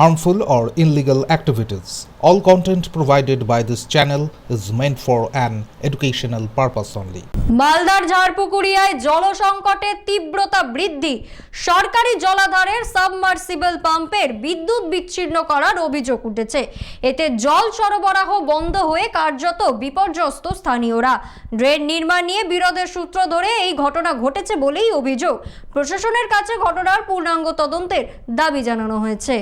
harmful, or illegal activities. All content provided by this channel is meant for an educational purpose only. মালদার ঝাড়পুকুরিয়ায় জলসংকটের তীব্রতা বৃদ্ধি। সরকারি জলাধারের সাবমার্সিবল পাম্পের বিদ্যুৎ বিচ্ছিন্ন করার অভিযোগ উঠেছে। এতে জল সরবরাহ বন্ধ হয়ে কার্যত বিপর্যস্ত স্থানীয়রা। ড্রেন নির্মাণ নিয়ে বিরোধের সূত্র ধরে এই ঘটনা ঘটেছে বলেই অভিযোগ। প্রশাসনের কাছে ঘটনার পূর্ণাঙ্গ তদন্তের দাবি জানানো হয়েছে।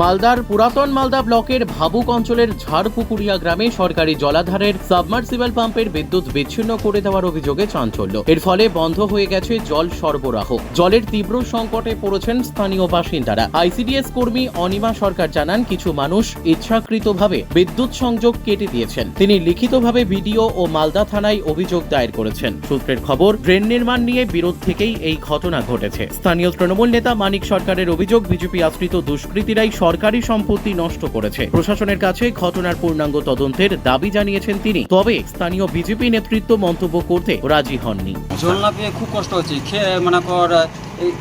মালদার পুরাতন মালদা ব্লকের ভাবুক অঞ্চলের ঝাড়পুকুরিয়া গ্রামে সরকারি জলাধারের সাবমার্সিবল পাম্পের বিদ্যুৎ বিচ্ছিন্ন করে দেওয়ার অভিযোগে চাঞ্চল্য। এর ফলে বন্ধ হয়ে গেছে জল সরবরাহ। জলের তীব্র সংকটে পড়েছেন স্থানীয় বাসিন্দারা। আইসিডিএস কর্মী অনিমা সরকার জানান, কিছু মানুষ ইচ্ছাকৃতভাবে বিদ্যুৎ সংযোগ কেটে দিয়েছেন। তিনি লিখিতভাবে ভিডিও ও মালদা থানায় অভিযোগ দায়ের করেছেন। সূত্রের খবর, ড্রেন নির্মাণ নিয়ে বিরোধ থেকেই এই ঘটনা ঘটেছে। স্থানীয় তৃণমূল নেতা মানিক সরকারের অভিযোগ, বিজেপি আশ্রিত দুষ্কৃতীরাই সরকারি সম্পত্তি নষ্ট করেছে। প্রশাসনের কাছে ঘটনার পূর্ণাঙ্গ তদন্তের দাবি জানিয়েছেন তিনি। তবে স্থানীয় বিজেপি নেতৃত্ব মন্তব্য করতে রাজি হননি। জল না পেয়ে খুব কষ্ট হচ্ছে। খেয়ে মনে কর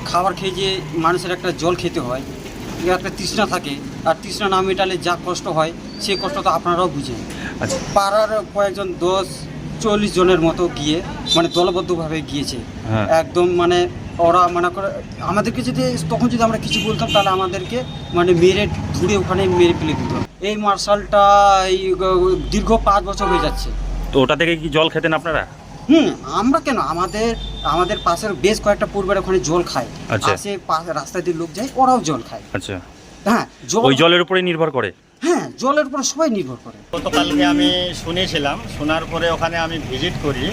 খাবার খেয়ে যে মানুষের একটা জল খেতে হয় একটা তৃষ্ণা থাকে আর তৃষ্ণা না মেটালে যা কষ্ট হয় সেই কষ্ট তো আপনারাও বুঝেন। আচ্ছা। পাড়ার কয়েকজন দশ চল্লিশ জনের মতো গিয়ে মানে দলবদ্ধভাবে গিয়েছে। হ্যাঁ। একদম মানে ওরা মনে করে আমাদেরকে যদি তখন যদি আমরা কিছু বলতাম তাহলে আমাদেরকে মানে মেরে ধুড়ে ওখানে মেরে ফেলে দিত। এই মার্শালটা এই দীর্ঘ পাঁচ বছর হয়ে যাচ্ছে। তো ওটা থেকে কি জল খেতেন আপনারা? হুম আমরা কেন? আমাদের আমাদের পাশের বেশ কয়েকটা পরিবার ওখানে জল খায়। আচ্ছা। আসে পা- রাস্তা দিয়ে লোক যায় ওরাও জল খায়। আচ্ছা। হ্যাঁ জল ওই জলের উপরে নির্ভর করে? হ্যাঁ জলের উপর সবাই নির্ভর করে। গতকালকে আমি শুনেছিলাম শোনার পরে ওখানে আমি ভিজিট করি।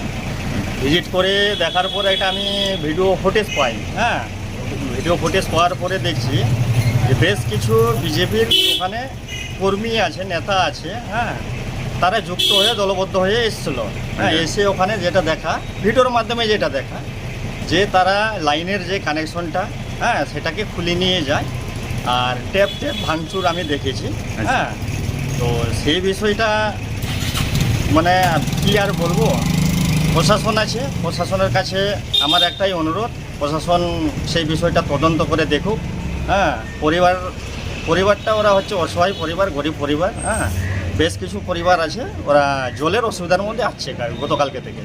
ভিজিট করে দেখার পরে একটা আমি ভিডিও ফুটেজ পাই। হ্যাঁ ভিডিও ফুটেজ পাওয়ার পরে দেখছি যে বেশ কিছু বিজেপির ওখানে কর্মী আছে নেতা আছে হ্যাঁ তারা যুক্ত হয়ে দলবদ্ধ হয়ে এসেছিল। হ্যাঁ এসে ওখানে যেটা দেখা ভিডিওর মাধ্যমে যেটা দেখা যে তারা লাইনের যে কানেকশনটা হ্যাঁ সেটাকে খুলে নিয়ে যায় আর ট্যাপ ট্যাপ ভাঙচুর আমি দেখেছি। হ্যাঁ তো সেই বিষয়টা মানে কি আর বলব? প্রশাসন আছে, প্রশাসনের কাছে আমার একটাই অনুরোধ, প্রশাসন সেই বিষয়টা তদন্ত করে দেখুক হ্যাঁ পরিবার, পরিবারটা ওরা হচ্ছে অসহায় পরিবার, গরিব পরিবার হ্যাঁ বেশ কিছু পরিবার আছে, ওরা জলের অসুবিধার মধ্যে আসছে গতকালকে থেকে।